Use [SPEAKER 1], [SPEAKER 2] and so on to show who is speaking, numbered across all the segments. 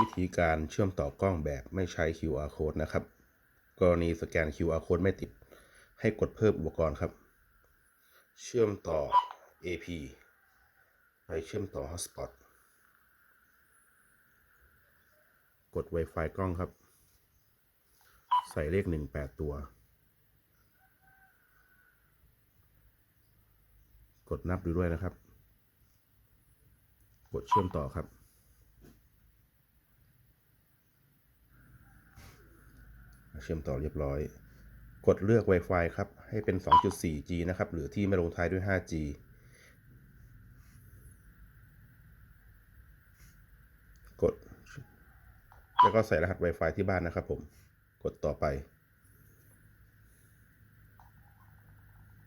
[SPEAKER 1] วิธีการเชื่อมต่อกล้องแบบไม่ใช้ QR code นะครับ กรณีสแกน QR code ไม่ติด ให้กดเพิ่มอุปกรณ์ครับ เชื่อมต่อ AP ไปเชื่อมต่อ Hotspot กด Wi-Fi กล้องครับ ใส่เลข 18 ตัว กดนับดูด้วยนะครับ กดเชื่อมต่อครับ เชื่อมต่อเรียบร้อย กดเลือก Wi-Fi ครับ ให้เป็น 2.4G นะครับ หรือที่ไม่ลงท้ายด้วย 5G กด แล้วก็ใส่รหัส Wi-Fi ที่บ้านนะครับผม กดต่อไป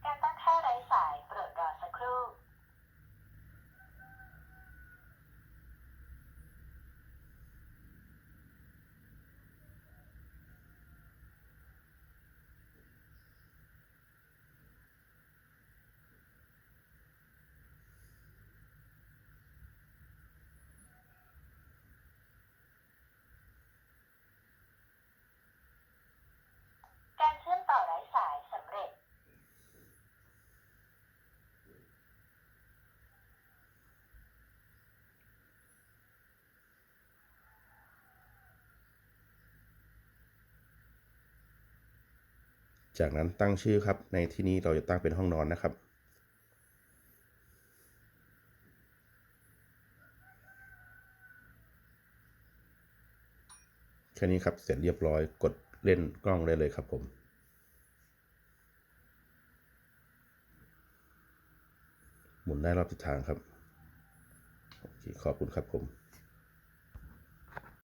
[SPEAKER 2] การตั้งค่าไร้สายโปรดรอสักครู่ การเชื่อมต่อไร้สายสำเร็จ
[SPEAKER 1] จากนั้นตั้งชื่อครับ ในที่นี้เราจะตั้งเป็นห้องนอนนะครับ แค่นี้ครับ เสร็จเรียบร้อย กดเล่นกล้องได้เลยครับผมหมุนได้รอบทิศทางครับ ขอบคุณครับผม